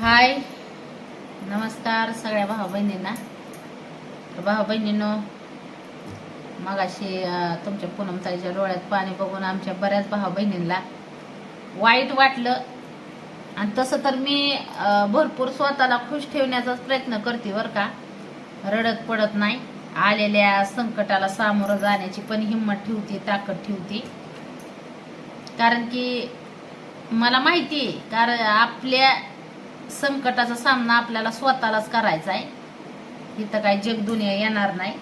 हाय. नमस्कार सगळ्या भाऊ बहिणींना तर भाऊ बहिणींनो मगाशी तुमच्या पूनमताईच्या डोळ्यात पाणी बघून आमच्या बऱ्याच भाऊ बहिणींना वाईट वाटलं. आणि तसं तर मी भरपूर स्वतःला खुश ठेवण्याचाच प्रयत्न करते बरं का. रडत पडत नाही. आलेल्या संकटाला सामोरं जाण्याची पण हिंमत ठेवते ताकद ठेवते. कारण की मला माहिती आहे कारण आपल्या संकटाचा सामना आपल्याला स्वतःलाच करायचा आहे. इथं काही जगदुनिया येणार नाही.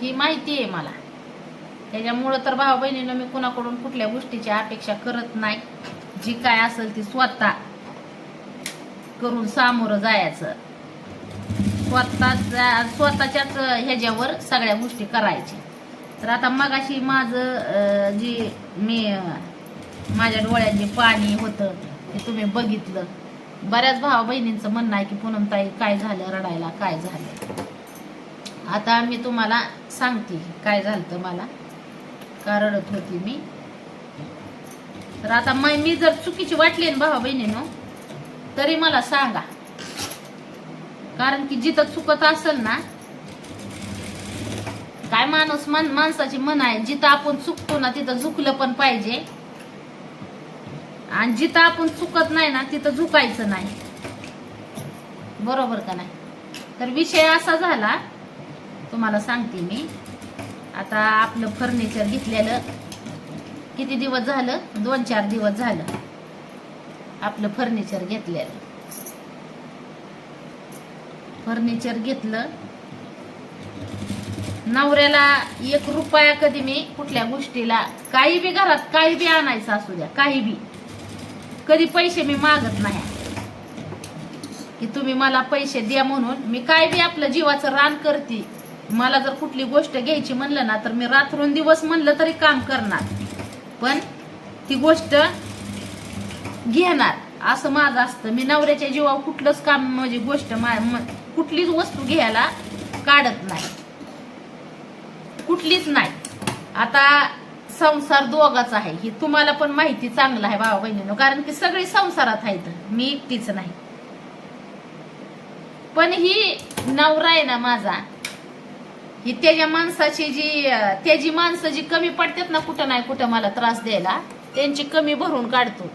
ही माहिती आहे मला. त्याच्यामुळं तर भाऊ बहिणीनं मी कुणाकडून कुठल्या गोष्टीची अपेक्षा करत नाही. जी काय असेल ती स्वतः करून सामोरं जायचं. स्वतःच्या स्वतःच्याच ह्याच्यावर सगळ्या गोष्टी करायची तर आता मगाशी माझं जी मी माझ्या डोळ्यात जे पाणी होतं ते तुम्ही बघितलं. बऱ्याच भावा बहिणींचं म्हणणं आहे की पूनमताई काय झालं रडायला काय झालं? आता मी तुम्हाला सांगते काय झालं मला. का रडत होती मी? तर आता मी जर चुकीची वाटली ना भावा बहिणीनो तरी मला सांगा. कारण की जिथं चुकत असेल ना काय माणूस मान माणसाची मन आहे जिथं आपण चुकतो ना तिथं झुकलं पण पाहिजे. आणि जिथं आपण चुकत नाही ना तिथं झुकायचं नाही. बरोबर का नाही? तर विषय असा झाला तुम्हाला सांगते मी. आता आपलं फर्निचर घेतलेलं किती दिवस झालं? दोन चार दिवस झालं. आपलं फर्निचर घेतलेलं. फर्निचर घेतलं. नवऱ्याला एक रुपया कधी मी कुठल्या गोष्टीला काही बी घरात काही बी आणायचं असू द्या काही बी. कधी पैसे मी मागत नाही. की तुम्ही मला पैसे द्या म्हणून मी काय बी आपलं जीवाचं रान करते. मला जर कुठली गोष्ट घ्यायची म्हणलं ना तर मी रात्रून दिवस म्हणलं तरी काम करणार. पण ती गोष्ट घेणार. असं माझं असतं. मी नवऱ्याच्या जीवावर कुठलंच काम म्हणजे गोष्ट मा- कुठलीच वस्तू घ्यायला काढत नाही. कुठलीच नाही. आता संसार दोघाचा आहे. ही तुम्हाला पण माहिती चांगलं आहे भावा बहिणीनो कारण की सगळी संसारात आहेत. मी एकटीच नाही. पण ही नवरा आहे ना माझा ही त्याच्या माणसाची जी त्याची माणसं जी कमी पडतात ना कुठं नाही कुठं मला त्रास द्यायला त्यांची कमी भरून काढतो.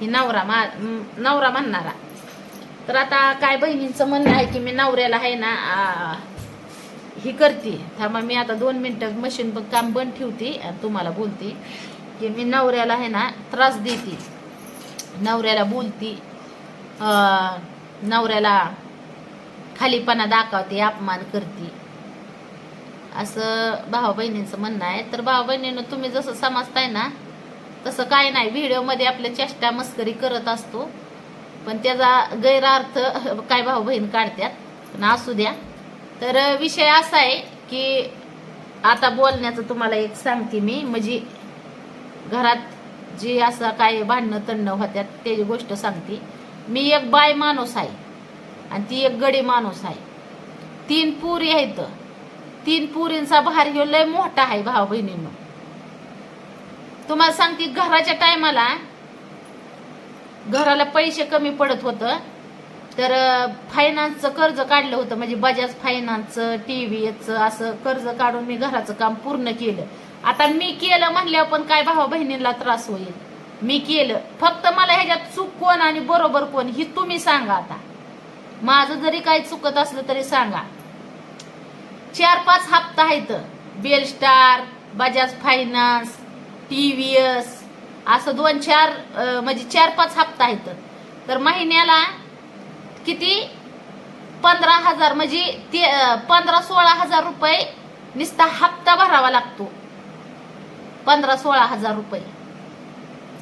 ही नवरा मा नवरा म्हणणारा. तर आता काय बहिणींचं म्हणणं आहे की मी नवऱ्याला आहे ना आ, ही करते. थांबा मी आता दोन मिनटं मशीन पण काम बंद ठेवते आणि तुम्हाला बोलते. की मी नवऱ्याला आहे ना त्रास देते. नवऱ्याला बोलती नवऱ्याला खालीपणा दाखवते अपमान करते. असं भावा बहिणींचं म्हणणं आहे. तर भावा बहिणीनं तुम्ही जसं समजताय ना तसं काय नाही. व्हिडिओमध्ये आपल्या चेष्टा मस्करी करत असतो. पण त्याचा गैरार्थ काय भाऊ बहीण काढतात पण असू द्या. तर विषय असा आहे की आता बोलण्याचं तुम्हाला एक सांगते मी. म्हणजे घरात जे असं काय भांडणं तंडणं होत्यात त्याची गोष्ट सांगते. मी एक बाय माणूस आहे आणि ती एक गडी माणूस आहे. तीन पुरी आहेत. तीन पुरींचा भार ह्यो लय मोठा आहे भाऊ बहिणींनो तुम्हाला सांगते घराच्या टायमाला घराला पैसे कमी पडत होतं. तर फायनान्सचं कर्ज काढलं होतं. म्हणजे बजाज फायनान्सचं टी व्ही एसचं असं कर्ज काढून मी घराचं काम पूर्ण केलं. आता मी केलं म्हणल्यावर पण काय भावा बहिणींना त्रास होईल. मी केलं. फक्त मला ह्याच्यात चूक कोण आणि बरोबर कोण ही तुम्ही सांगा आता. माझं जरी काही चुकत असलं तरी सांगा. चार पाच हप्ता आहेत. Bel Star Bajaj finance TVS असं दोन चार म्हणजे चार पाच हप्ता आहेत. तर महिन्याला किती? पंधरा हजार म्हणजे ते पंधरा सोळा हजार रुपये नुसता हप्ता भरावा लागतो. पंधरा सोळा हजार रुपये.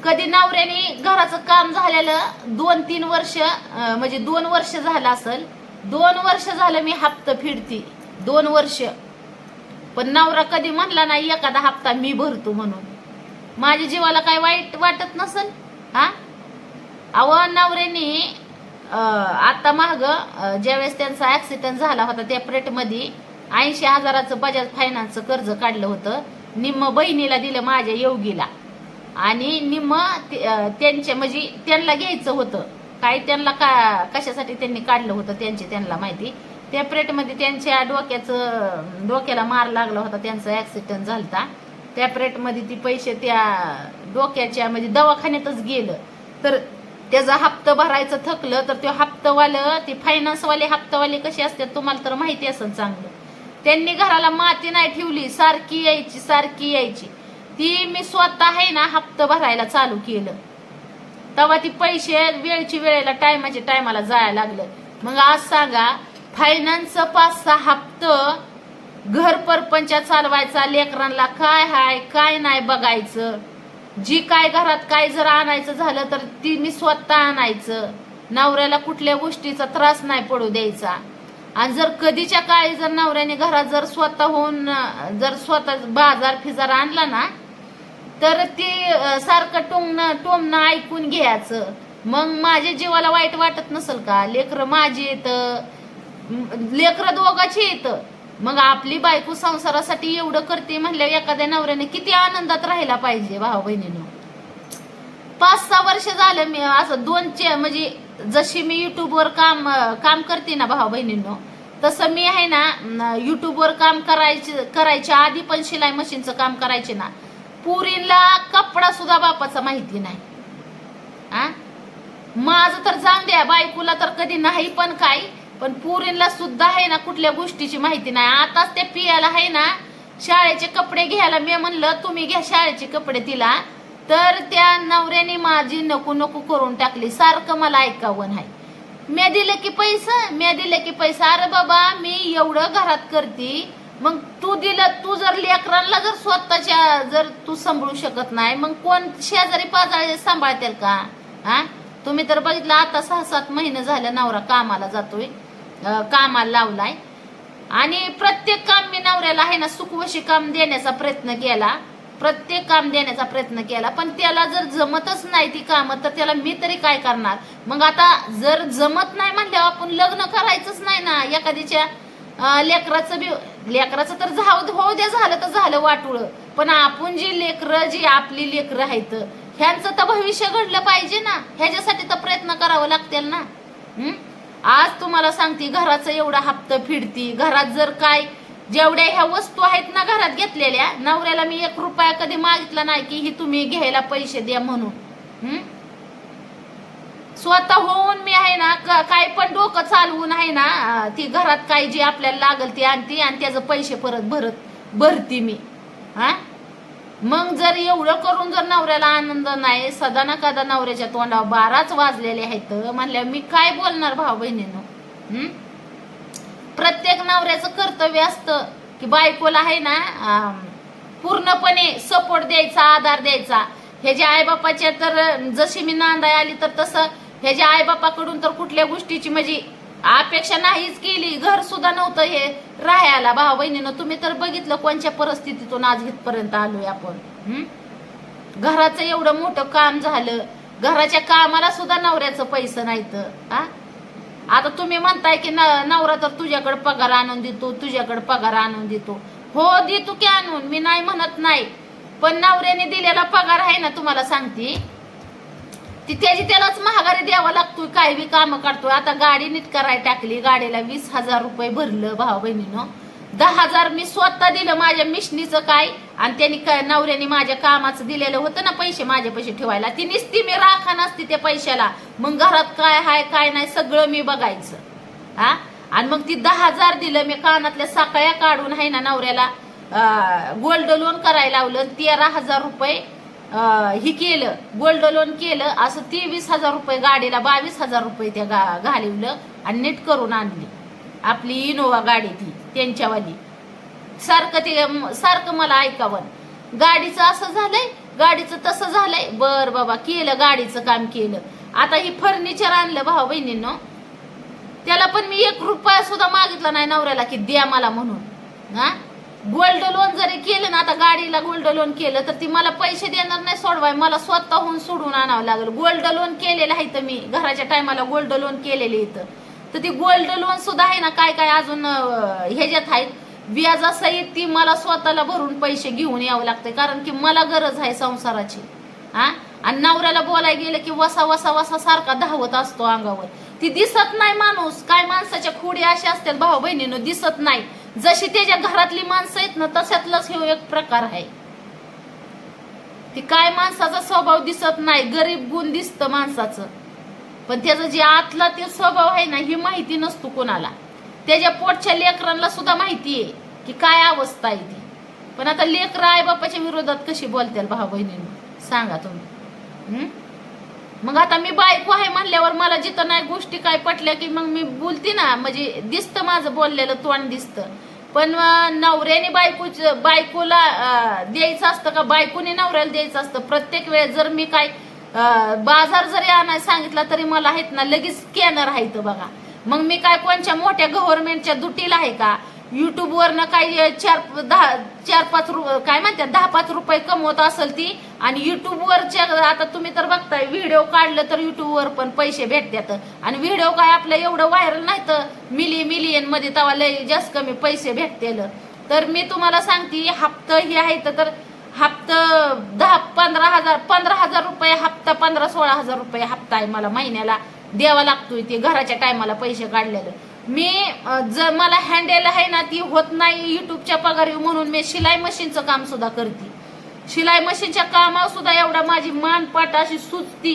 कधी नवऱ्याने घराचं काम झालेलं दोन तीन वर्ष म्हणजे दोन वर्ष झालं असेल दोन वर्ष झालं मी हप्ता फिरते दोन वर्ष. पण नवरा कधी म्हणला नाही एखादा हप्ता मी भरतो म्हणून. माझ्या जीवाला काय वाईट वाटत नसल? हा? अव नवऱ्याने आता माग ज्यावेळेस त्यांचा ऍक्सिडेंट झाला होता त्या प्रेटमध्ये ऐंशी हजाराचं बजाज फायनान्सचं कर्ज काढलं होतं. निम्म बहिणीला दिलं माझ्या योगीला. आणि निम्म ते- त्यांच्या म्हणजे त्यांना घ्यायचं होतं. काय त्यांना का कशासाठी त्यांनी काढलं होतं त्यांची त्यांना माहिती. त्या प्रेटमध्ये त्यांच्या डोक्याचं डोक्याला मार लागला होता त्यांचा ऍक्सिडेंट झालता. त्या प्रेटमध्ये ती पैसे त्या डोक्याच्या म्हणजे दवाखान्यातच गेलं. तर त्याचा हप्ता भरायचं थकलं तर तो हप्तावालं ती फायनान्सवाले हप्तावाले कसे असतात तुम्हाला तर माहिती असेल चांगलं. त्यांनी घराला माती नाही ठेवली सारखी यायची सारखी यायची. ती मी स्वतः आहे ना हप्ता भरायला चालू केलं. तेव्हा ती पैसे वेळची वेळेला टायमाच्या टायमाला जायला लागलं. मग आज सांगा फायनान्सचं पाच सहा हप्तं घर परपंचा चालवायचा लेकरांना काय हाय काय नाही बघायचं. जी काय घरात काय जर आणायचं झालं तर ती मी स्वतः आणायचं. नवऱ्याला कुठल्या गोष्टीचा त्रास नाही पडू द्यायचा. आणि जर कधीच्या काळी जर नवऱ्याने घरात जर स्वतः होऊन जर स्वतः बाजार फिजार आणला ना तर ते सारखं टोमणं टोमणं ऐकून घ्यायचं. मग माझ्या जीवाला वाईट वाटत नसेल का? लेकरं माझी येत. लेकरं दोघाची येतं. मग आपली बायको संसारासाठी एवढं करते म्हणल्यावर एखाद्या नवऱ्याने किती आनंदात राहायला पाहिजे भाऊ बहिणीनं? पाच सहा वर्ष झालं मी असं दोनचे म्हणजे जशी मी युट्यूबवर काम काम करते ना भाऊ बहिणींनो तसं मी आहे ना युट्यूबवर काम करायचे करायच्या आधी पण शिलाई मशीनचं काम करायचे ना. पुरीला कपडा सुद्धा बापाचा माहिती नाही. आ? माझं तर जाऊन द्या बायकोला तर कधी नाही पण काय. पण पुरीला सुद्धा आहे ना कुठल्या गोष्टीची माहिती नाही. आताच ते पियाला आहे ना शाळेचे कपडे घ्यायला मी म्हणलं तुम्ही घ्या शाळेचे कपडे तिला. तर त्या नवऱ्याने माझी नको नको करून टाकली. सारखं मला ऐकावं नाही. मी दिलं की पैसा मी दिलं की पैसा. अरे बाबा मी एवढं घरात करते. मग तू दिलं तू जर लेकरांना जर स्वतःच्या जर तू सांभाळू शकत नाही मग कोण शेजारी पाजारी सांभाळतील का? हा तुम्ही तर बघितलं आता सहा सात महिने झालं नवरा कामाला जातोय. कामाला लावलाय. आणि प्रत्येक काम मी नवऱ्याला आहे ना सुखवशी काम देण्याचा प्रयत्न केला. प्रत्येक काम देण्याचा प्रयत्न केला. पण त्याला जर जमतच नाही ती कामं तर त्याला मी तरी काय करणार? मग आता जर जमत नाही म्हणल्यावर आपण लग्न करायचंच नाही ना. एखादीच्या लेकराचं बी लेकराचं तर झाव होऊ द्या झालं तर झालं वाटुळ. पण आपण जी लेकरं जी आपली लेकरं आहेत ह्यांचं तर भविष्य घडलं पाहिजे ना. ह्याच्यासाठी तर प्रयत्न करावं लागतील ना. हम्म आज तुम्हाला सांगते घराचं एवढा हप्ता फिरती. घरात जर काय जेवढ्या ह्या वस्तू आहेत ना घरात घेतलेल्या नवऱ्याला मी एक रुपया कधी मागितला नाही की ही तुम्ही घ्यायला पैसे द्या म्हणून. स्वतः होऊन मी आहे ना काय पण डोकं चालवून आहे ना ती घरात काय जे आपल्याला लागल ती आणते आणि त्याचं पैसे परत भरत भरती मी. हा? मग जर एवढं करून जर नवऱ्याला आनंद नाही सदा ना कदा नवऱ्याच्या तोंडावर बाराच वाजलेले आहेत म्हणल्या मी काय बोलणार भाऊ बहिणीनं? प्रत्येक नवऱ्याचं कर्तव्य असतं की बायकोला आहे ना पूर्णपणे सपोर्ट द्यायचा आधार द्यायचा. ह्याच्या आईबापाच्या तर जशी मी नांदाय आली तर तसं ह्याच्या आईबापाकडून तर कुठल्या गोष्टीची म्हणजे अपेक्षा नाहीच केली. घर सुद्धा नव्हतं हे. राहायला भाऊ बहिणीनं. तुम्ही तर बघितलं कोणत्या परिस्थितीतून आज इथपर्यंत आलोय आपण. घराचं एवढं मोठं काम झालं. घराच्या कामाला सुद्धा नवऱ्याचं पैसे नाहीत. तर आता तुम्ही म्हणताय की न- नवरा तर तुझ्याकडे पगार आणून देतो तुझ्याकडे पगार आणून देतो. हो देतो की आणून. मी नाही म्हणत नाही. पण नवऱ्याने दिलेला पगार आहे ना तुम्हाला सांगते? ती त्याची त्यालाच महागारी द्यावा लागतोय काय बी काम काढतोय आता गाडी नीट करायला टाकली गाडीला वीस हजार रुपये भरलं भाऊ बहिणीनं. दहा हजार मी स्वतः दिलं माझ्या मिशनीचं काय आणि त्यांनी काय नवऱ्याने माझ्या कामाचं दिलेलं होतं ना पैसे माझे पैसे ठेवायला ती निसती मी राखा नसती त्या पैशाला. मग घरात काय हाय काय नाही सगळं मी बघायचं. हा? आणि मग ती दहा हजार दिलं मी कानातल्या साकळ्या काढून आहे ना नवऱ्याला गोल्ड लोन करायला लावलं तेरा हजार रुपये ही केलं गोल्ड लोन केलं असं तेवीस हजार रुपये गाडीला बावीस हजार रुपये त्या गा घालवलं आणि नीट करून आणली. आपली इनोवा गाडी ती त्यांच्यावाली. सारखं ते सारखं मला ऐकावं. गाडीचं असं झालंय गाडीचं तसं झालंय. बर बाबा केलं गाडीचं काम केलं. आता ही फर्निचर आणलं भाऊ बहिणींनो. त्याला पण मी एक रुपया सुद्धा मागितला नाही नवऱ्याला की द्या मला म्हणून. हा? गोल्ड लोन जरी केलं ना आता गाडीला गोल्ड लोन केलं तर ती मला पैसे देणार नाही सोडवाय. मला स्वतःहून सोडून आणावं लागलं. गोल्ड लोन केलेलं आहे तर मी. घराच्या टायमाला गोल्ड लोन केलेले इथं. तर ती गोल्ड लोन सुद्धा आहे ना काय काय अजून ह्याच्यात आहेत. व्याजासहित ती मला स्वतःला भरून पैसे घेऊन यावं लागते कारण की मला गरज आहे संसाराची. हा? आणि नवऱ्याला बोलायला गेलं की वसा वसा वसा सारखा धावत असतो अंगावर. ती दिसत नाही माणूस. काय माणसाच्या खुडी अशा असतात भाऊ बहिणीनं दिसत नाही. जशी त्याच्या घरातली माणसं आहेत ना तशातलाच हे एक प्रकार आहे. ती काय माणसाचा स्वभाव दिसत नाही गरीब गुण दिसतं माणसाचं. पण त्याचं जे आतला ते स्वभाव आहे ना ही माहिती नसतो कोणाला. त्याच्या पोटच्या लेकरांना सुद्धा माहिती आहे की काय अवस्था आहे ती. पण आता लेकर आई बापाच्या विरोधात कशी बोलतील भाऊ बहिणींना सांगा तुम्ही. मग आता मी बायको आहे म्हणल्यावर मला जिथं नाही गोष्टी काय पटल्या की मग मी बोलते ना म्हणजे दिसतं माझं बोललेलं तोंड दिसतं. पण नवऱ्याने बायको बायकोला द्यायचं असतं का? बायकोने नवऱ्याला द्यायचं असतं. प्रत्येक वेळेस जर मी काय बाजार जरी आणायला सांगितला तरी मला आहेत ना लगेच स्कॅनर आहेत बघा. मग मी काय कोणच्या मोठ्या गव्हर्नमेंटच्या दुटीला आहे का? युट्यूब काही चार दहा चार पाच रु काय म्हणतात दहा पाच रुपये कमवत असेल ती आणि युट्यूब वरच्या आता तुम्ही तर बघताय व्हिडिओ काढलं तर युट्यूब वर पण पैसे भेटतात. आणि व्हिडिओ काय आपलं एवढं व्हायरल नाही तर मिली मिलियनमध्ये तेव्हा लय जास्त कमी पैसे भेटतील. तर मी तुम्हाला सांगते हप्त हे आहे तर हप्ता दहा पंधरा हजार पंधरा हजार रुपये हप्ता पंधरा सोळा हजार रुपये हप्ता आहे मला महिन्याला द्यावा लागतोय ते घराच्या टायमाला पैसे काढलेलं. मी जर मला हँडल आहे ना ती होत नाही युट्यूबच्या पगारी म्हणून मी शिलाई मशीनचं काम सुद्धा करते. शिलाई मशीनच्या कामावर सुद्धा एवढा माझी मानपाट अशी सुचती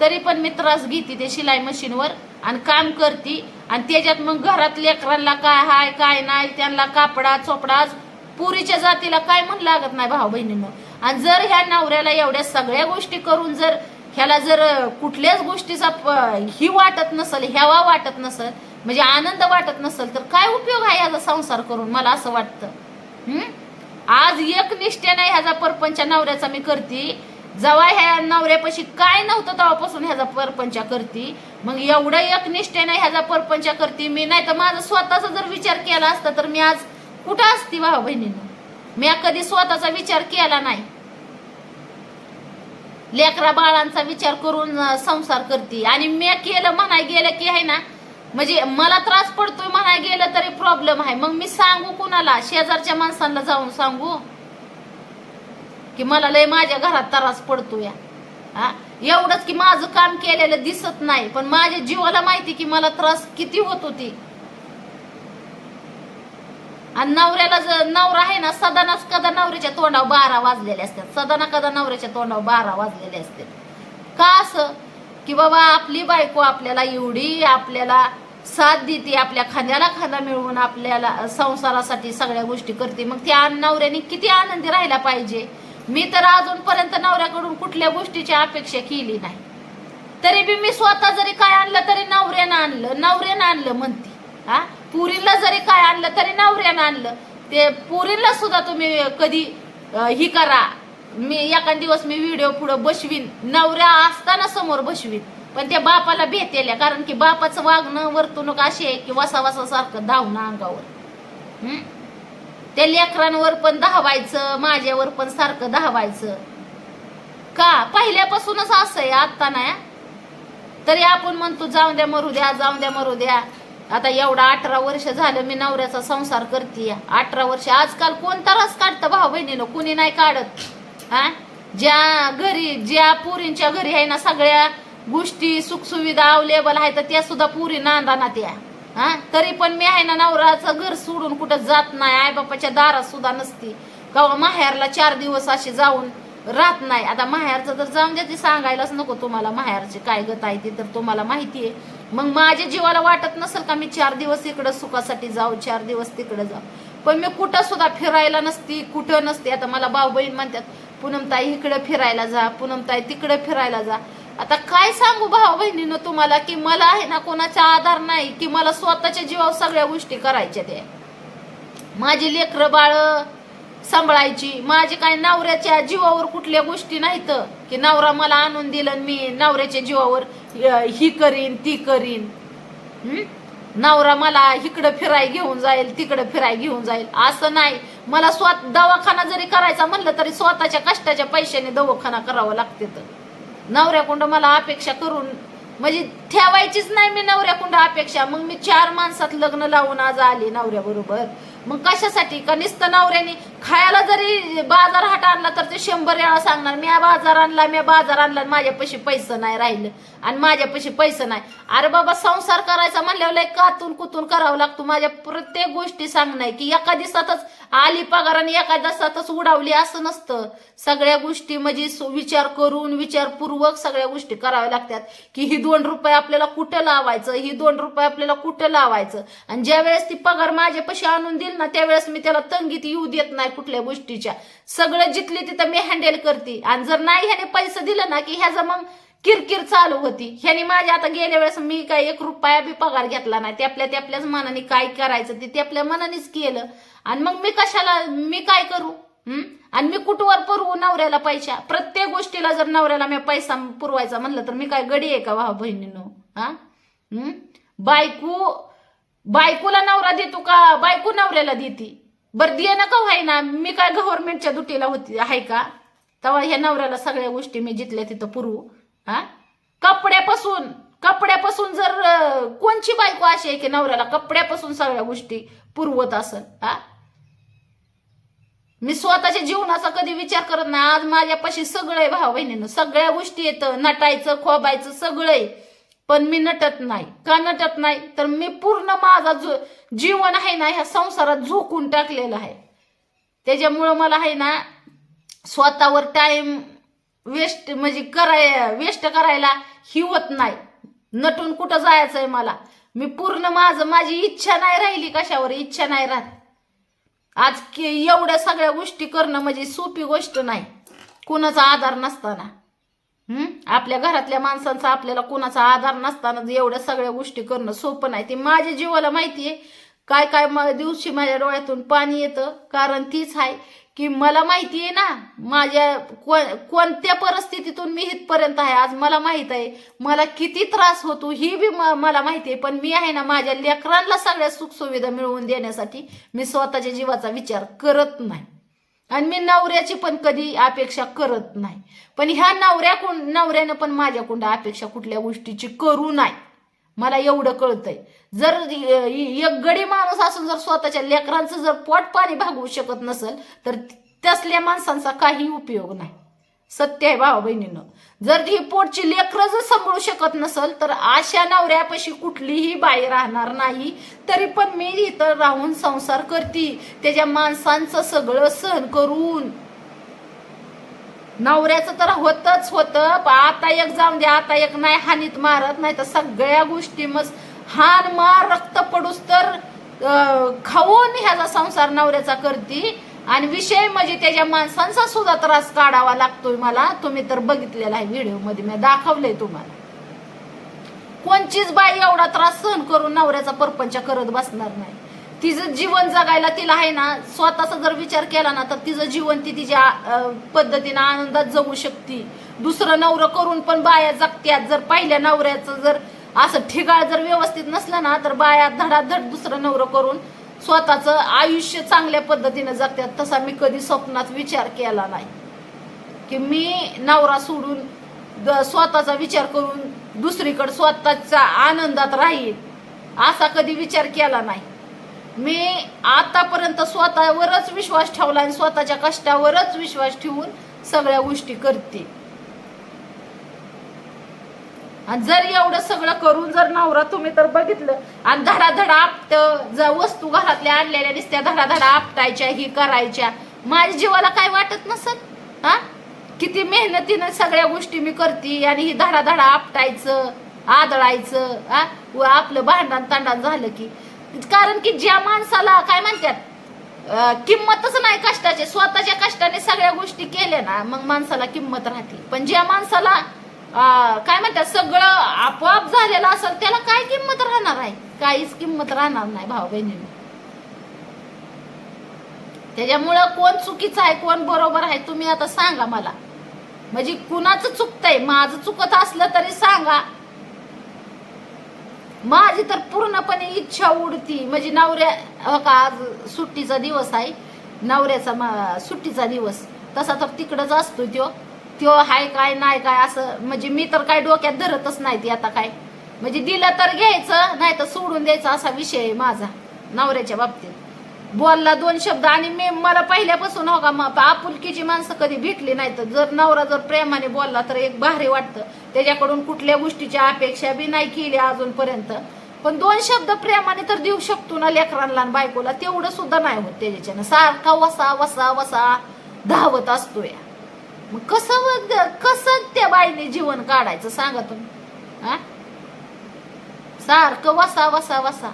तरी पण मी त्रास घेते ते शिलाई मशीनवर आणि काम करते. आणि त्याच्यात मग घरात लेकरांना काय हाय काय नाही त्यांना कापडा चोपडा पुरीच्या जातीला काय म्हण लागत नाही भाऊ बहिणीनं. आणि जर ह्या नवऱ्याला एवढ्या सगळ्या गोष्टी करून जर ह्याला जर कुठल्याच गोष्टीचा प- ही वाटत नसेल ह्यावा वाटत नसेल म्हणजे आनंद वाटत नसेल तर काय उपयोग आहे ह्याचा संसार करून मला असं वाटतं. हम्म? आज एक निष्ठेने ह्याचा परपंच नवऱ्याचा मी करते. जवा ह्या नवऱ्यापाशी काय नव्हतं तेव्हापासून ह्याचा परपंच करते. मग एवढं एक निष्ठेने ह्याचा परपंच करते. मी नाही तर माझा स्वतःचा जर विचार केला असता तर मी आज कुठं असती भाऊ बहिणीनं? मी कधी स्वतःचा विचार केला नाही. लेकरा बाळांचा विचार करून संसार करते. आणि मी केलं म्हणाय गेलं की आहे ना म्हणजे मला त्रास पडतोय म्हणा गेलं तरी प्रॉब्लेम आहे. मग मी सांगू कुणाला? शेजारच्या माणसांना जाऊन सांगू? की मला लय माझ्या घरात त्रास पडतोय. हा? एवढंच की माझं काम केलेलं दिसत नाही. पण माझ्या जीवाला माहिती की मला त्रास किती होत होती. आणि नवऱ्याला जर नवरा आहे ना सदानाच कदा नवऱ्याच्या तोंडावर बारा वाजलेले असतात. सदाना कदा नवऱ्याच्या तोंडावर बारा वाजलेले असतात. का असं? की बाबा आपली बायको आपल्याला एवढी आपल्याला साथ देते आपल्या खांद्याला खांदा मिळवून आपल्याला संसारासाठी सगळ्या गोष्टी करते. मग त्या नवऱ्याने किती आनंदी राहायला पाहिजे? मी तर अजूनपर्यंत नवऱ्याकडून कुठल्या गोष्टीची अपेक्षा केली नाही. तरी बी मी स्वतः जरी काय आणलं तरी नवऱ्यानं आणलं नवऱ्यानं आणलं म्हणते. हा? पुरीला जरी काय आणलं तरी नवऱ्यानं आणलं. ते पुरीला सुद्धा तुम्ही कधी ही करा. मी एखाद दिवस मी व्हिडिओ पुढे बसवीन. नवऱ्या असताना समोर बसवीन. पण त्या बापाला भेटेल्या कारण की बापाचं वागणं वर्तणूक अशी आहे की वसा वसा सारखं धावणं अंगावर. हम्म? त्या लेकरांवर पण धावायचं माझ्यावर पण सारखं धावायचं. का? पहिल्यापासूनच असं आहे आता नाही. तरी आपण म्हणतो जाऊन द्या मरू द्या जाऊन द्या मरू द्या. आता एवढा अठरा वर्ष झालं मी नवऱ्याचा संसार करते अठरा वर्ष. आजकाल कोणता रस काढतं भाऊ बहिणीनं कुणी नाही काढत. हा? ज्या घरी ज्या पुरींच्या घरी आहे ना सगळ्या गोष्टी सुखसुविधा अवेलेबल आहे तर त्या सुद्धा पुरी नांदाना त्या. हा? तरी पण मी आहे ना नवराचं घर सोडून कुठं जात नाही आई बापाच्या दारात सुद्धा नसती. का माहेरला चार दिवस असे जाऊन राहत नाही. आता माहेरचं तर जाऊन द्या ते सांगायलाच नको तुम्हाला. माहेरची काय गत आहे ती तर तुम्हाला माहिती आहे. मग माझ्या जीवाला वाटत नसेल का मी चार दिवस इकडं सुखासाठी जाऊ चार दिवस तिकडे जाऊ? पण मी कुठं सुद्धा फिरायला नसती कुठं नसते. आता मला भाऊ बहीण म्हणतात पूनमताई इकडे फिरायला जा पूनमताई तिकडे फिरायला जा. आता काय सांगू भाऊ बहिणीनं तुम्हाला की मला आहे ना कोणाचा आधार नाही की मला स्वतःच्या जीवावर सगळ्या गोष्टी करायच्या त्या. माझी लेकरं बाळ सांभाळायची माझी काय नवऱ्याच्या जीवावर कुठल्या गोष्टी नाहीत की नवरा मला आणून दिलं मी नवऱ्याच्या जीवावर ही करीन ती करीन. नवरा मला इकडं फिराय घेऊन जाईल तिकडं फिराय घेऊन जाईल. असं नाही. मला स्वत दवाखाना जरी करायचा म्हणलं तरी स्वतःच्या कष्टाच्या पैशाने दवाखाना करावा लागते तर. नवऱ्याकुंड मला अपेक्षा करून म्हणजे ठेवायचीच नाही मी नवऱ्याकुंड अपेक्षा. मग मी चार माणसात लग्न लावून आज आले नवऱ्याबरोबर मग कशासाठी? का नुसतं नवऱ्याने खायला जरी बाजार हाट आणला तर ते शंभर वेळा सांगणार मी बाजार आणला मी बाजार आणला आणि माझ्यापाशी पैसे नाही राहिलं. आणि माझ्यापाशी पैसे नाही. अरे बाबा संसार करायचा म्हणल्यावर कातून कुतून करावं लागतो. माझ्या प्रत्येक गोष्टी सांगणार की एका दिवसातच आली पगार आणि एका दिवसातच उडावली असं नसतं. सगळ्या गोष्टी म्हणजे विचार करून विचारपूर्वक सगळ्या गोष्टी कराव्या लागतात. की ही दोन रुपये आपल्याला कुठं लावायचं? ही दोन रुपये आपल्याला कुठं लावायचं? आणि ज्या वेळेस ती पगार माझ्यापाशी आणून देईल ना त्यावेळेस मी त्याला तंगीत येऊ देत नाही कुठल्या गोष्टीच्या. सगळं जिथली तिथं मी हँडल करते. आणि जर नाही ह्याने पैसे दिलं ना की ह्याचा मग किरकिर चालू होती. ह्याने माझ्या आता गेल्या वेळेस मी काय एक रुपया बी पगार घेतला नाही. ते आपल्या ते आपल्याच मनाने काय करायचं ते ते आपल्या मनानेच केलं. आणि मग मी कशाला मी काय करू? आणि मी कुठवर पुरवू नवऱ्याला पैसा प्रत्येक गोष्टीला जर नवऱ्याला मी पैसा पुरवायचा म्हणलं तर मी काय गडी आहे का वा बहिणीनो? हा? बायकू बायको बायकोला नवरा देतो का? बायको नवऱ्याला देते. बरं दे ना का व्हायना? मी काय गव्हर्नमेंटच्या दुटीला होती आहे का? तेव्हा ह्या नवऱ्याला सगळ्या गोष्टी मी जिथल्या तिथं पुरवू. हा? कपड्यापासून कपड्यापासून जर कोणची बायको अशी आहे की नवऱ्याला कपड्यापासून सगळ्या गोष्टी पुरवत असेल हा? मी स्वतःच्या जीवनाचा कधी विचार करत नाही. आज माझ्यापाशी सगळं आहे भाऊ बहिणीनं सगळ्या गोष्टी येतं. नटायचं खोबायचं सगळं. आहे पण मी नटत नाही. का नटत नाही? तर मी पूर्ण माझा जो जीवन आहे ना ह्या संसारात झोकून टाकलेलं आहे. त्याच्यामुळं मला आहे ना स्वतःवर टाइम वेस्ट म्हणजे कराय वेस्ट करायला ही होत नाही. नटून कुठं जायचंय मला? मी पूर्ण माझं माझी इच्छा नाही राहिली कशावर? इच्छा नाही राहत. आज एवढ्या सगळ्या गोष्टी करणं म्हणजे सोपी गोष्ट नाही. कुणाचा आधार नसताना. हम्म आपल्या घरातल्या माणसांचा आपल्याला कुणाचा आधार नसताना एवढ्या सगळ्या गोष्टी करणं सोपं नाही. ते माझ्या जीवाला माहितीये. काय काय म- दिवशी माझ्या डोळ्यातून पाणी येतं कारण तीच आहे. की मला माहिती आहे ना माझ्या को- कोणत्या परिस्थितीतून मी इथपर्यंत आहे आज मला माहीत आहे मला किती त्रास होतो ही बी म- मला माहिती आहे पण मी आहे ना माझ्या लेकरांना सगळ्या सुखसुविधा मिळवून देण्यासाठी मी स्वतःच्या जीवाचा विचार करत नाही. आणि मी नवऱ्याची पण कधी अपेक्षा करत नाही. पण ह्या नवऱ्याकडून नवऱ्यानं पण माझ्याकडून अपेक्षा कुठल्या गोष्टीची करू नाही. मला एवढं कळतंय. जर एक गडी माणूस असून जर स्वतःच्या लेकरांचं जर पोट पाणी भागवू शकत नसेल तर तसल्या माणसांचा काही उपयोग नाही. सत्य आहे भावा बहिणीनं. जर ही पोटची लेकरं जर सांभाळू शकत नसल तर अशा नवऱ्यापाशी कुठलीही बाई राहणार नाही तरी पण मी इथं राहून संसार करते. त्याच्या माणसांचं सगळं सहन करून नवऱ्याचं तर होतच होतं पण आता एक जाऊन द्या आता एक नाही हानीत मारत नाही तर सगळ्या गोष्टी मग हान मार रक्त पडूस तर खाऊन ह्याचा संसार नवऱ्याचा करते. आणि विषय म्हणजे त्याच्या माणसांचा सुद्धा त्रास काढावा लागतोय मला. तुम्ही तर बघितलेला आहे व्हिडिओमध्ये मी दाखवलंय तुम्हाला. कोणचीच बाई एवढा त्रास सहन करून नवऱ्याचा परपंच करत बसणार नाही. तिचं जीवन जगायला तिला आहे ना स्वतःचा जर विचार केला ना तर तिचं जीवन ती तिच्या पद्धतीनं आनंदात जगू शकते. दुसरं नवरं करून पण बाया जगत्यात. जर पहिल्या नवऱ्याचं जर असं ठिकाळ जर व्यवस्थित नसलं ना तर बाया धडाधड दुसरं नवरं करून स्वतःचं आयुष्य चांगल्या पद्धतीनं जगत्यात. तसा मी कधी स्वप्नात विचार केला नाही. की मी नवरा सोडून द- स्वतःचा विचार करून दुसरीकडे स्वतःच्या आनंदात राहील असा कधी विचार केला नाही. मी आतापर्यंत स्वतःवरच विश्वास ठेवला आणि स्वतःच्या कष्टावरच विश्वास ठेवून सगळ्या गोष्टी करते. आणि जर एवढं सगळं करून जर नवरा तुम्ही तर बघितलं आणि धडाधडा आपट जर वस्तू घरातल्या आणलेल्या दिसत्या धडाधडा आपटायच्या ही करायच्या माझ्या जीवाला काय वाटत नसत हा? किती मेहनतीनं सगळ्या गोष्टी मी करते आणि ही धडाधडा आपटायचं आदळायचं हा? व आपलं भांडण तांडण झालं की कारण की ज्या माणसाला काय म्हणतात किंमतच नाही कष्टाचे स्वतःच्या कष्टाने सगळ्या गोष्टी केल्या ना मग माणसाला किंमत राहते. पण ज्या माणसाला काय म्हणतात सगळं आपोआप झालेलं असेल त्याला काय किंमत राहणार आहे? काहीच किंमत राहणार नाही भाऊ बहिणीने. त्याच्यामुळं कोण चुकीचं आहे कोण बरोबर आहे तुम्ही आता सांगा मला. म्हणजे कुणाचं चुकतंय माझं चुकत असलं तरी सांगा. माझी तर पूर्णपणे इच्छा उडती. म्हणजे नवऱ्या का आज सुट्टीचा दिवस आहे. नवऱ्याचा सुट्टीचा दिवस. तसा तर तिकडंच असतो त्यो. त्यो हाय काय नाही काय असं म्हणजे मी तर काय डोक्यात धरतच नाही ती आता काय. म्हणजे दिलं तर घ्यायचं नाही तर सोडून द्यायचं असा विषय आहे माझा नवऱ्याच्या बाबतीत. बोलला दोन शब्द आणि मी मला पहिल्यापासून हो का आपुलकीची माणसं कधी भेटली नाही तर जर नवरा जर प्रेमाने बोलला तर एक भारी वाटतं. त्याच्याकडून कुठल्या गोष्टीची अपेक्षा बी नाही केली अजूनपर्यंत. पण दोन शब्द प्रेमाने तर देऊ शकतो ना लेकरांना बायकोला. तेवढं सुद्धा नाही होत त्याच्यानं सारखा वसा वसा वसा धावत असतो या मग कसं कसं त्या बाईने जीवन काढायचं सांगा तुम्ही? हा सारखं वसा वसा वसा.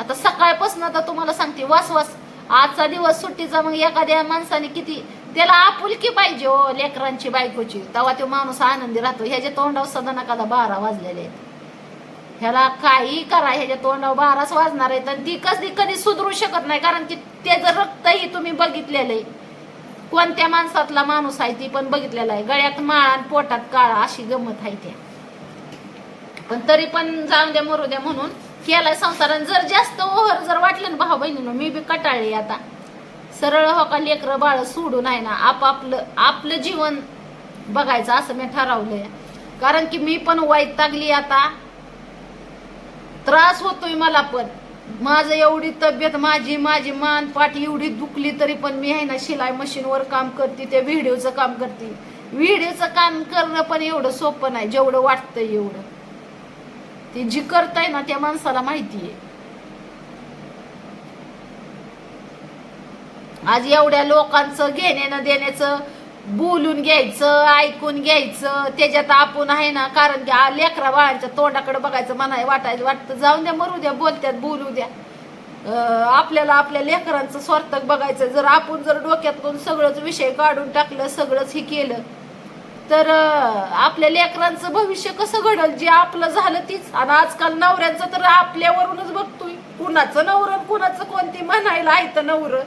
आता सकाळपासून आता तुम्हाला सांगते वास वास. आजचा दिवस सुट्टीचा मग एखाद्या माणसाने किती त्याला आपुलकी पाहिजे हो लेकरांची बायकोची. तेव्हा तो माणूस आनंदी राहतो. ह्याच्या तोंडावर सदन नकादा बारा वाजलेले आहेत. ह्याला काही करा ह्याच्या तोंडावर बाराच वाजणार आहेत आणि ती कधी कधी सुधरू शकत नाही कारण की त्याचं रक्तही तुम्ही बघितलेलं आहे. कोणत्या माणसातला माणूस आहे ती पण बघितलेला आहे. गळ्यात माळ आणि पोटात काळा अशी गंमत आहे त्या. पण तरी पण जाऊन द्या मरू द्या म्हणून. केलाय संसारान जर जास्त ओहर जर वाटलं ना भाऊ बहिणीनं मी बी कटाळली आता. सरळ हो का लेकरं बाळ सोडून आहे ना आपापलं आपलं जीवन बघायचं असं मी ठरवलंय. कारण की मी पण वैतागली आता. त्रास होतोय मला पण. माझं एवढी तब्येत माझी माझी मान पाठ एवढी दुखली तरी पण मी आहे ना शिलाई मशीनवर काम करते त्या व्हिडिओचं काम करते. व्हिडिओचं काम करणं पण एवढं सोपं नाही जेवढं वाटतंय एवढं. ते जी करताय ना त्या माणसाला माहिती आहे आज एवढ्या लोकांचं घेण्यानं देण्याचं बोलून घ्यायचं ऐकून घ्यायचं त्याच्यात आपण आहे ना कारण की लेकरा बाळांच्या तोंडाकडे बघायचं म्हणाय वाटायचं वाटतं जाऊन द्या मरू द्या बोलत्यात बोलू द्या. आपल्याला आपल्या लेकरांचं स्वार्थक बघायचं जर आपण जर डोक्यातून सगळंच विषय काढून टाकलं सगळंच हे केलं तर आपल्या लेकरांचं भविष्य कसं घडल? जे आपलं झालं तीच. आणि आजकाल नवऱ्यांचं तर आपल्यावरूनच बघतोय. कुणाचं नवरं कुणाचं कोणती? म्हणायला आहे तर नवरं.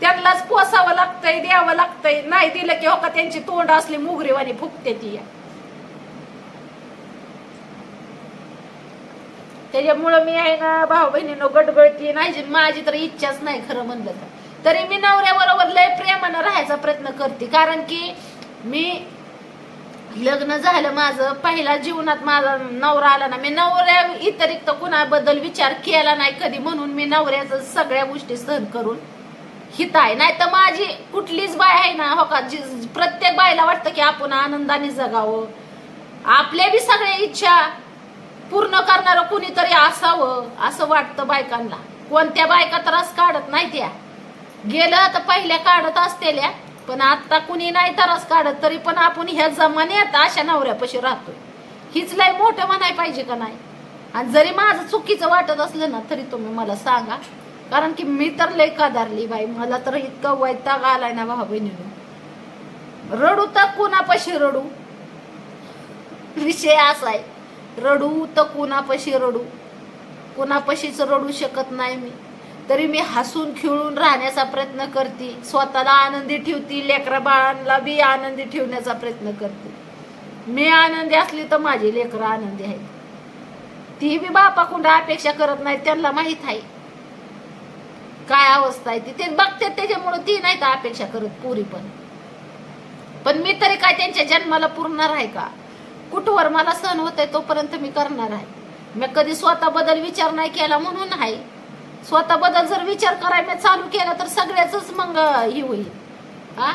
त्यांनाच पोसावं लागतंय द्यावं लागतंय. नाही दिलं की हो का त्यांची तोंड असली मुगरीवाणी फुकते ती. या. त्याच्यामुळं मी आहे ना भाऊ बहिणीनं गडगडती नाही माझी तर इच्छाच नाही खरं म्हणलं तर. तरी मी नवऱ्याबरोबर लय प्रेमानं राहायचा प्रयत्न करते. कारण की मी लग्न झालं माझं पहिला जीवनात माझा नवरा आला ना मी नवऱ्या इतरिक्त कुणाबद्दल विचार केला नाही कधी. म्हणून मी नवऱ्याचं सगळ्या गोष्टी सहन करून हित आहे. नाही तर माझी कुठलीच बाय आहे ना हो का जी प्रत्येक बायला वाटतं की आपण आनंदाने जगावं. आपल्या बी सगळ्या इच्छा पूर्ण करणारं कुणीतरी असावं असं वाटतं बायकांना. कोणत्या बायका त्रास काढत नाही त्या. गेलं तर पहिल्या काढत असतेल्या. पण आता कुणी नाही त्रास काढत तरी पण आपण ह्या जमान्यात अशा नवऱ्यापाशी राहतोय. हीच लय मोठं म्हणाय पाहिजे का नाही? आणि जरी माझं चुकीचं वाटत असलं ना तरी तुम्ही मला सांगा. कारण की मी तर लय कादारली बाई मला तर इतका वैताग आलाय ना भाऊ बहिणीनं. रडू तर कुणापाशी रडू? विषय असा आहे रडू तर कुणापाशी रडू? कुणापाशीच रडू शकत नाही मी. तरी मी हसून खिळून राहण्याचा प्रयत्न करते. स्वतःला आनंदी ठेवते लेकरा बाळांना बी आनंदी ठेवण्याचा प्रयत्न करते. मी आनंदी असली तर माझी लेकरं आनंदी आहेत. ती बी बापाकुंड अपेक्षा करत नाही त्यांना माहीत आहे. काय अवस्था आहे ती. ते बघते त्याच्यामुळे ती नाही तर अपेक्षा करत पुरी पण. पण मी तरी काय त्यांच्या जन्माला पुरणार आहे का? कुठवर मला सण होत आहे तोपर्यंत मी करणार आहे. मी कधी स्वतः बदल विचार नाही केला म्हणून आहे. स्वतः जर विचार करायला चालू केला तर सगळ्याच मग हे होईल. हा?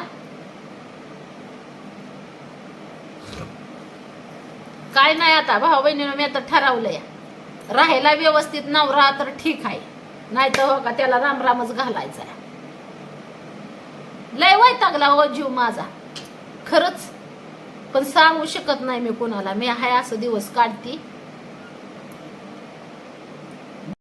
काय नाही आता भाऊ बहिणीनं मी आता ठरवलंय. राहायला व्यवस्थित नवरा तर ठीक आहे. नाही तर हो का त्याला रामरामच घालायचा लय वैतागला हो जीव माझा. खरंच. पण सांगू शकत नाही मी कोणाला. मी हाय असं दिवस काढती.